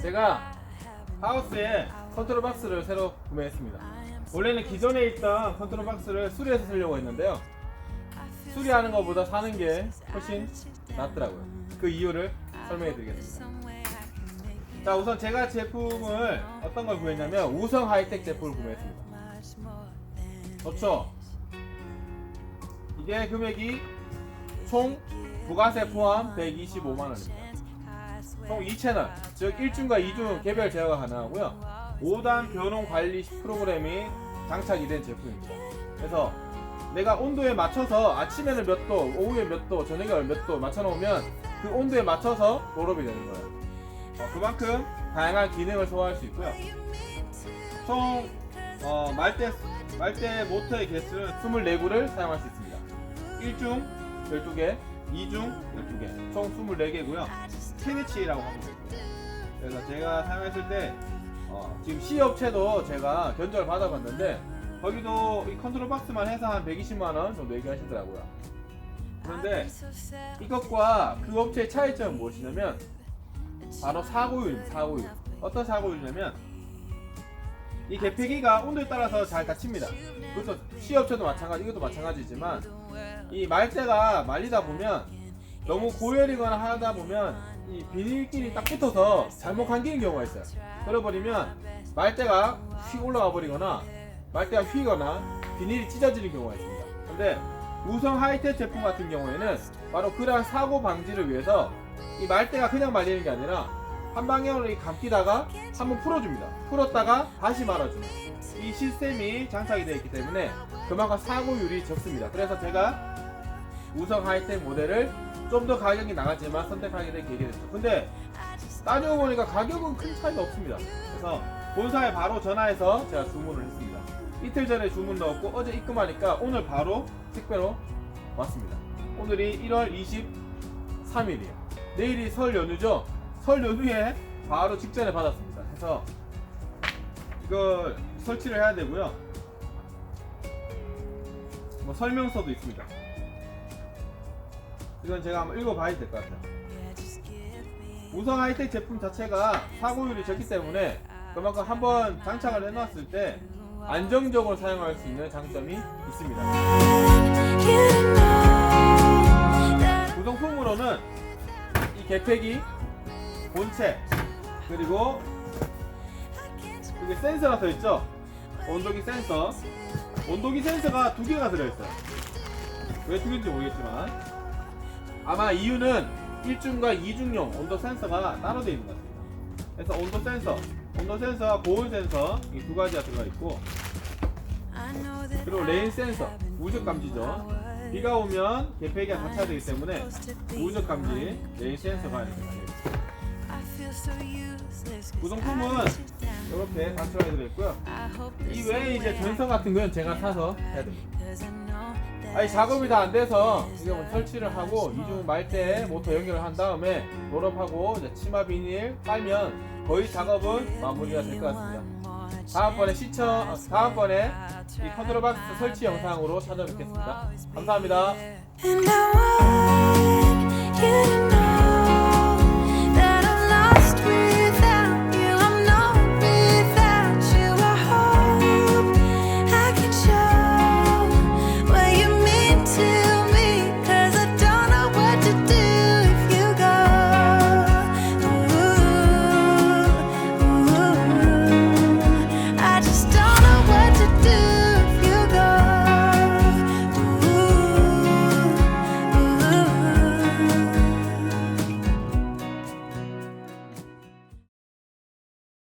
제가 하우스에 컨트롤 박스를 새로 구매했습니다. 원래는 기존에 있던 컨트롤 박스를 수리해서 쓰려고 했는데요. 수리하는 것보다 사는 게 훨씬 낫더라고요. 그 이유를 설명해 드리겠습니다. 자, 우선 제가 제품을 어떤 걸 구했냐면 우성 하이텍 제품을 구매했습니다. 좋죠? 이게 금액이 총 부가세 포함 125만 원입니다. 총 2채널, 즉 1중과 2중 개별 제어가 가능하고요. 5단 변온 관리 프로그램이 장착이 된 제품입니다. 그래서 내가 온도에 맞춰서 아침에는 몇 도, 오후에 몇 도, 저녁에 몇 도 맞춰놓으면 그 온도에 맞춰서 롤업이 되는 거예요. 어, 그만큼 다양한 기능을 소화할 수 있고요. 총 어, 말대 말대 모터의 개수는 24구를 사용할 수 있습니다. 1중 12개, 2중 12개, 총 24개고요. 캐비치라고 하면 되고요. 그래서 제가 사용했을 때 어, 지금 C 업체도 제가 견적을 받아봤는데 거기도 이 컨트롤 박스만 해서 한 120만 원 정도 얘기하시더라고요. 그런데 이것과 그 업체의 차이점은 무엇이냐면 바로 사고율입니다. 사고율. 어떤 사고율이냐면 이 개폐기가 온도에 따라서 잘 닫힙니다. 그것도 시업체도 마찬가지, 이것도 마찬가지지만 이 말대가 말리다 보면 너무 고열이거나 하다 보면 이 비닐끼리 딱 붙어서 잘못 감기는 경우가 있어요. 그래버리면 말대가 휙 올라가 버리거나 말대가 휘거나 비닐이 찢어지는 경우가 있습니다. 근데 우성 하이텍 제품 같은 경우에는 바로 그러한 사고 방지를 위해서 이 말대가 그냥 말리는 게 아니라 한 방향으로 이 감기다가 한번 풀어줍니다. 풀었다가 다시 말아줍니다. 이 시스템이 장착이 되어 있기 때문에 그만큼 사고율이 적습니다. 그래서 제가 우성 하이텍 모델을 좀 더 가격이 나갔지만 선택하게 된 계기가 됐죠. 근데 따지고 보니까 가격은 큰 차이가 없습니다. 그래서 본사에 바로 전화해서 제가 주문을 했습니다. 이틀 전에 주문 넣었고 어제 입금하니까 오늘 바로 택배로 왔습니다. 오늘이 1월 23일이에요. 내일이 설 연휴죠. 설 연휴에 바로 직전에 받았습니다. 해서 이걸 설치를 해야 되고요. 뭐 설명서도 있습니다. 이건 제가 한번 읽어봐야 될 것 같아요. 우성 하이텍 제품 자체가 사고율이 적기 때문에 그만큼 한번 장착을 해놨을 때 안정적으로 사용할 수 있는 장점이 있습니다. 구성품으로는 이 개폐기, 본체, 그리고 여기 센서가 들어있죠? 온도계 센서. 온도계 센서가 두 개가 들어있어요. 왜 두 개인지 모르겠지만. 아마 이유는 1중과 2중용 온도 센서가 따로 되어 있는 것 같습니다. 그래서 온도 센서, 온도 센서와 고온 센서 이 두 가지가 들어가 있고 그리고 레인 센서, 우적 감지죠. 비가 오면 개폐기가 닫혀야 되기 때문에 우적 감지, 레인 센서가 달려 있습니다. 구성품은 이렇게 단추가 들어있고요. 이 외에 이제 전선 같은 건 제가 사서 해야 됩니다. 아니 작업이 다 안 돼서 이제 뭐 설치를 하고 이중 말대 모터 연결을 한 다음에 롤업하고 이제 치마 비닐 깔면 거의 작업은 마무리가 될 것 같습니다. 다음번에 시청 어, 다음번에 이 컨트롤 박스 설치 영상으로 찾아뵙겠습니다. 감사합니다.